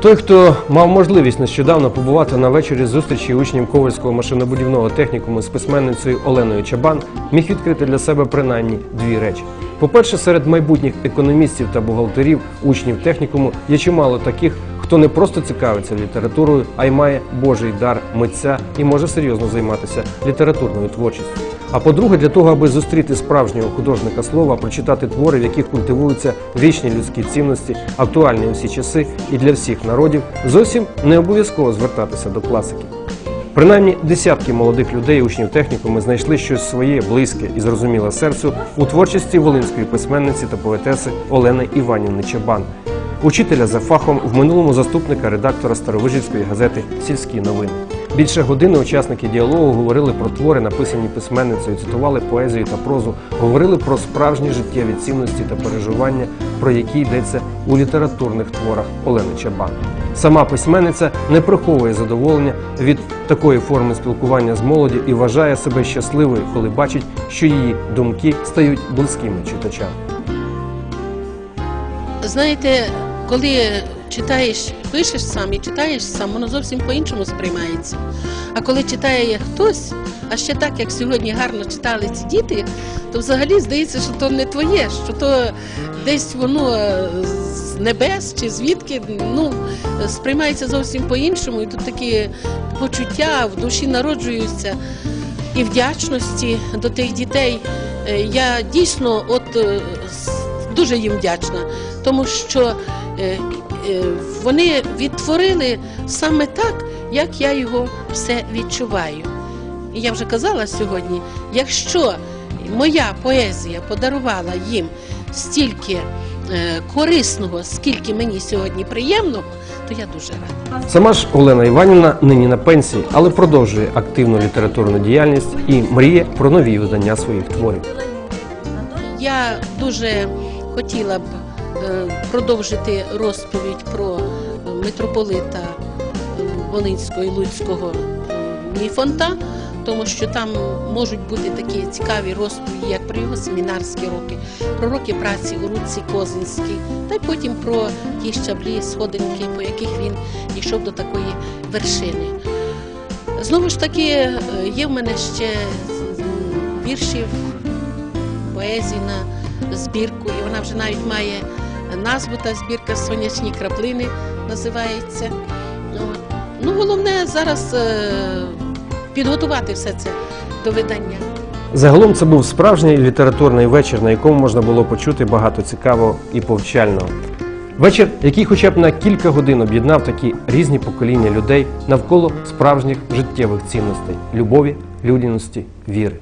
Той, хто мав можливість нещодавно побувати на вечорі зустрічі учнів Ковальського машинобудівного технікуму з письменницею Оленою Чабан, міг відкрити для себе принаймні дві речі. По-перше, серед майбутніх економістів та бухгалтерів, учнів технікуму є чимало таких, хто не просто цікавиться літературою, а й має божий дар митця і може серйозно займатися літературною творчістю. А по-друге, для того, аби зустріти справжнього художника слова, прочитати твори, в яких культивуються вічні людські цінності, актуальні всі часи і для всіх народів, зовсім не обов'язково звертатися до класиків. Принаймні десятки молодих людей, учнів технікуму, знайшли щось своє, близьке і зрозуміле серцю у творчості волинської письменниці та поетеси Олени Іванівни Чабан, учителя за фахом в минулому заступника редактора Старовижівської газети Сільські новини. Більше години учасники діалогу говорили про твори, написані письменницею, цитували поезію та прозу, говорили про справжні життєві цінності та переживання, про які йдеться у літературних творах Олени Чабан. Сама письменниця не приховує задоволення від такої форми спілкування з молоді і вважає себе щасливою, коли бачить, що її думки стають близькими читачам. Знаєте, коли читаєш, пишеш сам і читаєш сам, воно зовсім по-іншому сприймається. А коли читає хтось, а ще так, як сьогодні гарно читали ці діти, то взагалі здається, що то не твоє, що то десь воно е, з небес чи звідки ну, сприймається зовсім по-іншому. І тут такі почуття в душі народжуються і вдячності до тих дітей. Е, Я дійсно от е, дуже їм вдячна, тому що вони відтворили саме так, як я його все відчуваю. І я вже казала сьогодні, якщо моя поезія подарувала їм стільки е, корисного, скільки мені сьогодні приємного, то я дуже рада. Сама ж Олена Іванівна нині на пенсії, але продовжує активну літературну діяльність і мріє про нові видання своїх творів. Я дуже хотіла б е, продовжити розповідь про е, митрополита е, Волинського і Луцького е, Ніфонта, тому що там можуть бути такі цікаві розповіді, як про його семінарські роки, про роки праці у Руці Козинській, та й потім про ті щаблі, сходинки, по яких він йшов до такої вершини. Знову ж таки, е, є в мене ще віршів поезії на збірку, і вона вже навіть має назву та збірка Сонячні краплини називається. Ну, головне зараз е, підготувати все це до видання. Загалом це був справжній літературний вечір, на якому можна було почути багато цікавого і повчального. Вечір, який хоча б на кілька годин об'єднав такі різні покоління людей навколо справжніх життєвих цінностей любові, людяності, віри.